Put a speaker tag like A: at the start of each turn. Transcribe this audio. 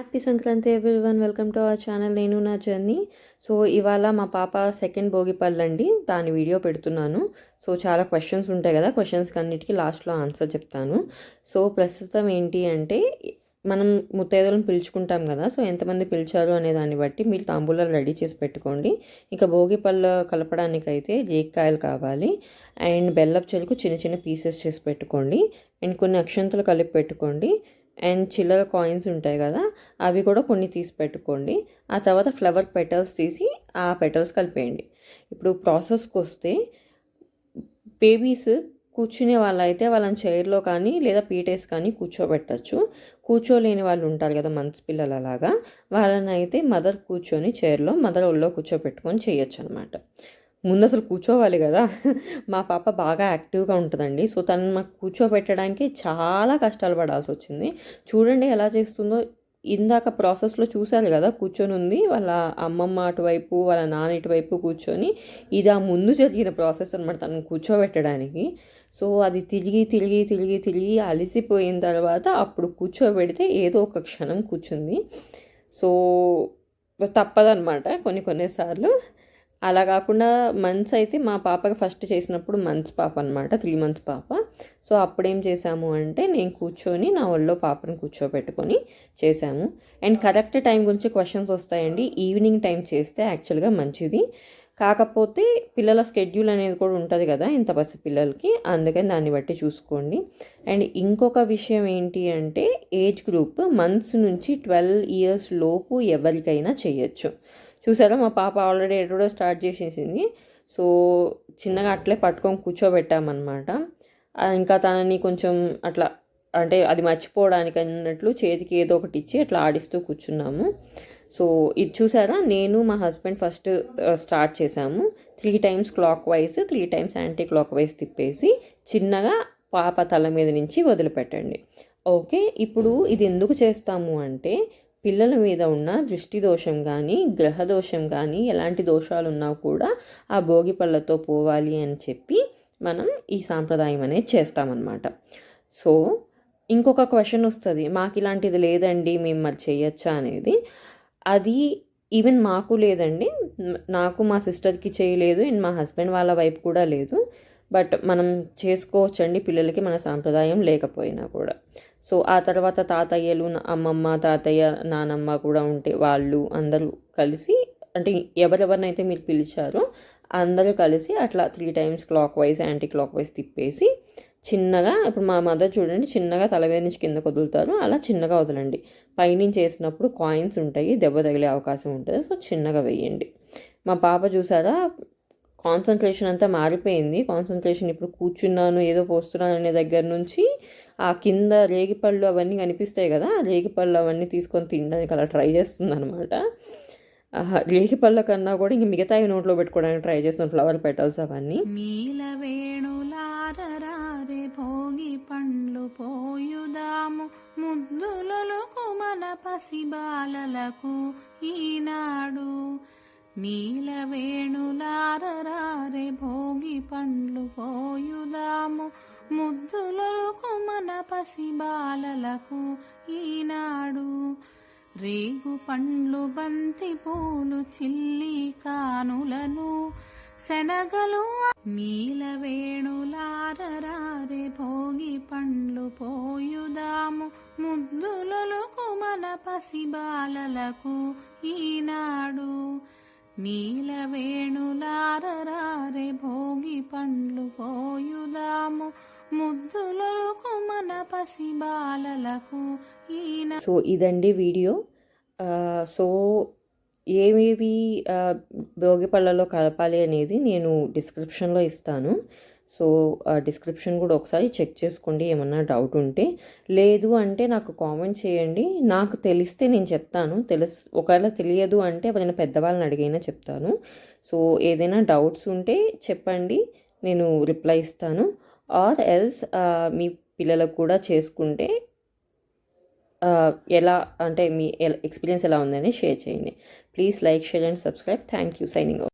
A: Happy Sankranti everyone welcome to our channel. నేను నా journey. So ఇవాళ మా పాప సెకండ్ భోగి పళ్ళండి దాని వీడియో పెడుతున్నాను. సో చాలా క్వశ్చన్స్ ఉంటాయి కదా. క్వశ్చన్స్కి అన్నిటికీ లాస్ట్లో ఆన్సర్ చెప్తాను. సో ప్రస్తుతం ఏంటి అంటే మనం ముత్తైదులను పిలుచుకుంటాం కదా. సో ఎంతమంది పిలిచారు అనే దాన్ని బట్టి మీరు తాంబూలాలు రెడీ చేసి పెట్టుకోండి. ఇంకా భోగి పళ్ళు కలపడానికైతే రేక్కాయలు కావాలి. అండ్ బెల్లపు చెరుకు చిన్న చిన్న పీసెస్ చేసి పెట్టుకోండి. అండ్ కొన్ని అక్షంతలు కలిపి పెట్టుకోండి. అండ్ చిల్లర కాయిన్స్ ఉంటాయి కదా అవి కూడా కొన్ని తీసి పెట్టుకోండి. ఆ తర్వాత ఫ్లవర్ పెటల్స్ తీసి ఆ పెటల్స్ కలిపేయండి. ఇప్పుడు ప్రాసెస్కి వస్తే బేబీస్ కూర్చునే వాళ్ళైతే వాళ్ళని చైర్లో కానీ లేదా పీటేస్ కానీ కూర్చోబెట్టచ్చు. కూర్చోలేని వాళ్ళు ఉంటారు కదా మంత్స్ పిల్లలు అలాగా వాళ్ళని అయితే మదర్ కూర్చొని చైర్లో మదర్ ఒళ్ళో కూర్చోబెట్టుకొని చేయొచ్చు అనమాట ముందు అసలు కూర్చోవాలి కదా. మా పాప బాగా యాక్టివ్గా ఉంటుందండి. సో తను మాకు కూర్చోబెట్టడానికి చాలా కష్టాలు పడాల్సి వచ్చింది. చూడండి ఎలా చేస్తుందో. ఇందాక ప్రాసెస్లో చూశారు కదా కూర్చొని ఉంది. వాళ్ళ అమ్మమ్మ అటువైపు వాళ్ళ నాన్న ఇటువైపు కూర్చొని ఇది ఆ ముందు జరిగిన ప్రాసెస్ అనమాట తను కూర్చోబెట్టడానికి. సో అది తిరిగి తిరిగి తిరిగి తిరిగి అలసిపోయిన తర్వాత అప్పుడు కూర్చోబెడితే ఏదో ఒక క్షణం కూర్చుంది. సో తప్పదనమాట కొన్ని కొన్నిసార్లు అలా కాకుండా మంత్స్ అయితే మా పాపకి ఫస్ట్ చేసినప్పుడు మంత్స్ పాప అనమాట త్రీ మంత్స్ పాప. సో అప్పుడేం చేశాము అంటే నేను కూర్చొని నా ఒళ్ళో పాపను కూర్చోబెట్టుకొని చేశాము. అండ్ కరెక్ట్ టైం గురించి క్వశ్చన్స్ వస్తాయండి. ఈవినింగ్ టైం చేస్తే యాక్చువల్గా మంచిది. కాకపోతే పిల్లల స్కెడ్యూల్ అనేది కూడా ఉంటుంది కదా ఇంత పసి పిల్లలకి. అందుకని దాన్ని బట్టి చూసుకోండి. అండ్ ఇంకొక విషయం ఏంటి అంటే ఏజ్ గ్రూప్ మంత్స్ నుంచి ట్వెల్వ్ ఇయర్స్ లోపు ఎవరికైనా చేయొచ్చు. చూసారా? మా పాప ఆల్రెడీ ఎడవడం స్టార్ట్ చేసేసింది. సో చిన్నగా అట్లే పట్టుకొని కూర్చోబెట్టామన్నమాట. ఇంకా తనని కొంచెం అట్లా అంటే అది మర్చిపోవడానికి అన్నట్లు చేతికి ఏదో ఒకటి ఇచ్చి అట్లా ఆడిస్తూ కూర్చున్నాము. సో ఇది చూసారా? నేను మా హస్బెండ్ ఫస్ట్ స్టార్ట్ చేశాము three times clockwise three times anti clockwise తిప్పేసి చిన్నగా పాప తల మీద నుంచి వదిలిపెట్టండి. ఓకే? ఇప్పుడు ఇది ఎందుకు చేస్తాము అంటే పిల్లల మీద ఉన్న దృష్టి దోషం కానీ గ్రహ దోషం కానీ ఎలాంటి దోషాలు ఉన్నా కూడా ఆ భోగి పళ్ళతో పోవాలి అని చెప్పి మనం ఈ సాంప్రదాయం అనేది చేస్తామన్నమాట. సో ఇంకొక క్వశ్చన్ వస్తుంది. మాకు ఇలాంటిది లేదండి మేము మరి చేయొచ్చా అనేది. అది ఈవెన్ మాకు లేదండి. నాకు మా సిస్టర్కి చేయలేదు అండ్ మా హస్బెండ్ వాళ్ళ వైపు కూడా లేదు. బట్ మనం చేసుకోవచ్చండి పిల్లలకి మన సాంప్రదాయం లేకపోయినా కూడా. సో ఆ తర్వాత తాతయ్యలు అమ్మమ్మ తాతయ్య నానమ్మ కూడా ఉంటే వాళ్ళు అందరూ కలిసి అంటే ఎవరెవరినైతే మీరు పిలిచారో అందరూ కలిసి అట్లా three times clockwise anti clockwise తిప్పేసి చిన్నగా ఇప్పుడు మా మదర్ చూడండి చిన్నగా తలవేది నుంచి కింద వదులుతారు అలా చిన్నగా వదలండి. పైనుంచి వేసినప్పుడు కాయిన్స్ ఉంటాయి దెబ్బ తగిలే అవకాశం ఉంటుంది సో చిన్నగా వేయండి. మా పాప చూసారా? కాన్సన్ట్రేషన్ అంతా మారిపోయింది. కాన్సన్ట్రేషన్ ఇప్పుడు కూర్చున్నాను ఏదో పోస్తున్నాను అనే దగ్గర నుంచి ఆ కింద రేగిపళ్ళు అవన్నీ కనిపిస్తాయి కదా రేగిపళ్ళు అవన్నీ తీసుకొని తినడానికి అలా ట్రై చేస్తుంది అనమాట రేగిపళ్ళ కన్నా కూడా ఇంక మిగతా నోట్లో పెట్టుకోవడానికి ట్రై చేస్తుంది ఫ్లవర్ పెటల్స్ అవన్నీ.
B: నీల భోగి పండ్లు పోయుదాము. ముద్దులకు మన పసిబాలలకు ఈనాడు నీల వేణులారే భోగి పండ్లు పోయుదాము. ముద్దులకు మన పసిబాలలకు ఈనాడు. రేగు పండ్లు బంతి పూలు చిల్లి కానులను శనగలు నీలవేణులారరారే భోగి పండ్లు పోయుదాము. ముద్దులకు మన పసిబాలలకు ఈనాడు. నీలవేణులారరారే భోగి పండ్లు పోయుదాము. ముద్దులకు మన పసిబాలలకు ఈన
A: సో ఇదండి వీడియో. సో ఏమేవి భోగి పళ్ళలో కలపాలి అనేది నేను డిస్క్రిప్షన్లో ఇస్తాను. సో డిస్క్రిప్షన్ కూడా ఒకసారి చెక్ చేసుకోండి ఏమన్నా డౌట్ ఉంటే. లేదు అంటే నాకు కామెంట్ చేయండి. నాకు తెలిస్తే నేను చెప్తాను. తెలుసు ఒకవేళ తెలియదు అంటే నేను పెద్దవాళ్ళని అడిగైనా చెప్తాను. సో ఏదైనా డౌట్స్ ఉంటే చెప్పండి నేను రిప్లై ఇస్తాను. ఆర్ ఎల్స్ మీ పిల్లలకు కూడా చేసుకుంటే ఎలా అంటే మీ ఎక్స్పీరియన్స్ ఎలా ఉందని షేర్ చేయండి. Please like share and subscribe. Thank you. Signing